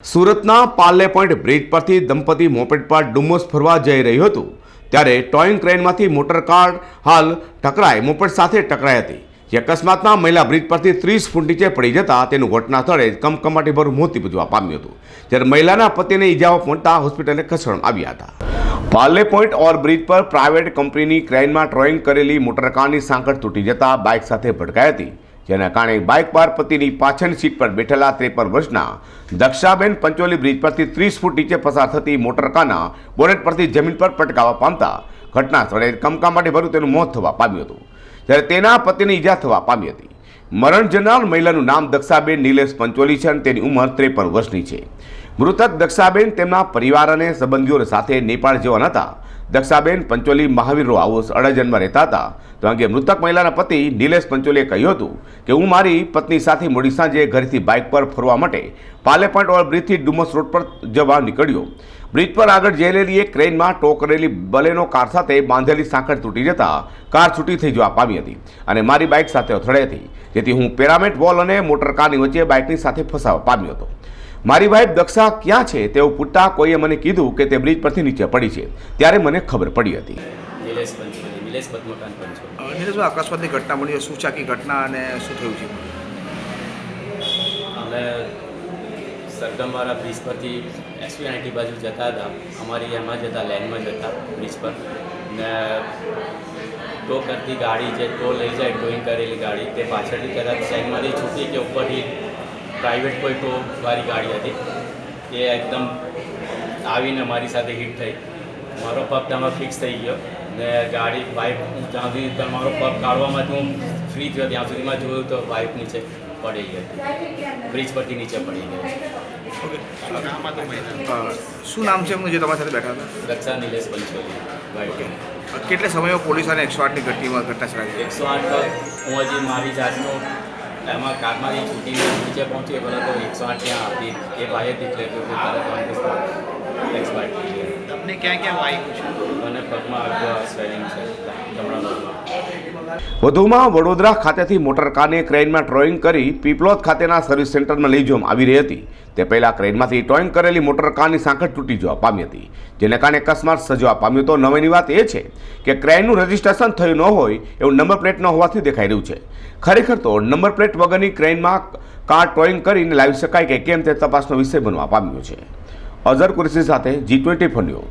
સુરતના Parle point bridge પરથી દંપતી મોપેટ પર ડુમસ ફરવા જઈ રહ્યું હતું. ત્યારે ટોઈંગ ક્રેનમાંથી મોટર કાર હાલ ટકરાઈ મોપેટ સાથે ટકરાઈ હતી. જે અકસ્માતમાં મહિલા બ્રિજ પરથી ત્રીસ ફૂટ નીચે પડી જતા તેનું ઘટના સ્થળે કમકમાટીભર મોત નીપજવા પામ્યું હતું. જ્યારે મહિલાના પતિને ઈજાઓ પહોંચતા હોસ્પિટલે ખસેડવામાં આવ્યા હતા. પાર્લે પોઈન્ટ ઓવરબ્રિજ પર પ્રાઇવેટ કંપનીની ક્રેનમાં ટ્રોઈંગ કરેલી મોટરકારની સાંકળ તૂટી જતા બાઇક સાથે ભટકાઈ હતી. જેના કારણે બાઇક પર પતિની પાછળની સીટ પર બેઠેલા ત્રેપન વર્ષના દક્ષાબેન પંચોલી બ્રિજ પરથી ત્રીસ ફૂટ નીચે પસાર થતી મોટરકારના બોનેટ પરથી જમીન પર પટકાવા પામતા ઘટના સ્થળે કમકામાટી ભરું તેનું મોત થવા પામ્યું હતું. જ્યારે તેના પતિને ઈજા થવા પામી હતી. મરણ જનાર મહિલાનું નામ દક્ષાબેન નિલેશ પંચોલી છે અને તેની ઉંમર ત્રેપન વર્ષની છે. મૃતક દક્ષાબેન તેમના પરિવાર અને સંબંધીઓ સાથે નેપાળ જવાના હતા. દક્ષાબેન પંચોલી મહાવીર રો હાઉસ અડાજનમાં રહેતા હતા. તો અંગે મૃતક મહિલાના પતિ નિલેશ પંચોલીએ કહ્યું હતું કે, હું મારી પત્ની સાથે મોડી સાંજે ઘરેથી બાઇક પર ફરવા માટે પાલે ઓવરબ્રિજથી ઓવર ડુમસ રોડ પર જવા નીકળ્યો. બ્રિજ પર આગળ જઈ રહેલી એક ક્રેનમાં ટોકરેલી બલેનો કાર સાથે બાંધેલી સાંકળ તૂટી જતા કાર છૂટી થઈ જવા પામી હતી અને મારી બાઇક સાથે અથડાઈ હતી જેથી હું પેરામેટ વોલ અને મોટર કારની વચ્ચે બાઇકની સાથે ફસાવા પામ્યો હતો. મારી બાઇક દક્ષા ક્યાં છે તેવું પૂછતા કોઈએ મને કીધું કે તે બ્રિજ પરથી નીચે પડી છે ત્યારે મને ખબર પડી હતી. નિલેશ પંચોલી નિલેશ પદ્મકાંત પંચોલી નીરજભાઈ અકસ્માતની ઘટના મળી શું છે ઘટના અને શું થયું છે? સરગમવાળા બ્રિજ પરથી એસપી નાઇન્ટી બાજુ જતા હતા. અમારી એમાં જતા લેનમાં જતા બ્રિજ પર. ને ટો કરતી ગાડી જે ટો લઈ જાય ટોઈંગ કરેલી ગાડી. તે પાછળથી કદાચ સાઈડમાંથી છૂટી કે ઉપરથી પ્રાઇવેટ કોઈ ટોવાળી ગાડી હતી. એ એકદમ આવીને મારી સાથે હિટ થઈ. મારો પગ તેમાં ફિક્સ થઈ ગયો. ને ગાડી બાઇક જ્યાં સુધી તમારો પગ કાઢવામાંથી હું ફ્રી થયો ત્યાં સુધીમાં જોયું તો બાઇક નીચે પડી ગઈ બ્રિજ પરથી નીચે પડી ગઈ શું નામ છે હું જે તમારી સાથે બેઠા હતા? રક્ષા નિલેશ પંચોલી કેટલા સમયમાં પોલીસ અને એકસો આઠની ઘટનામાં ઘટના સરાવી એકસો આઠ હું હજી મારી જાતનું એમાં કારમાંથી છૂટીને નીચે પહોંચી પહેલાં તો એકસો આઠ ત્યાં હતી. એ ભાઈએ દીકરે તો તરત એક્સપાયર તમને ક્યાં ક્યાં વાગ્યું છે? અને પગમાં આગળ સ્વેલિંગ છે વધુમાં વડોદરા ખાતેથી મોટર કારને ક્રેનમાં ટ્રોઈંગ કરી પીપલોદ ખાતેના સર્વિસ સેન્ટરમાં લઈ જવામાં આવી રહી હતી. તે પહેલાં ક્રેનમાંથી ટ્રોઈંગ કરેલી મોટર કારની સાંકળ તૂટી જવા પામી હતી. જેને કારણે અકસ્માત સર્જવા પામ્યો તો નવાઈની વાત એ છે કે ક્રેનનું રજીસ્ટ્રેશન થયું ન હોય એવું નંબર પ્લેટ ન હોવાથી દેખાઈ રહ્યું છે. ખરેખર તો નંબર પ્લેટ વગરની ક્રેનમાં કાર ટ્રોઈંગ કરીને લાવી શકાય કે કેમ તે તપાસનો વિષય બનવા પામ્યો છે. અઝર કુરેશી સાથે જી ટ્વેન્ટી ન્યૂઝ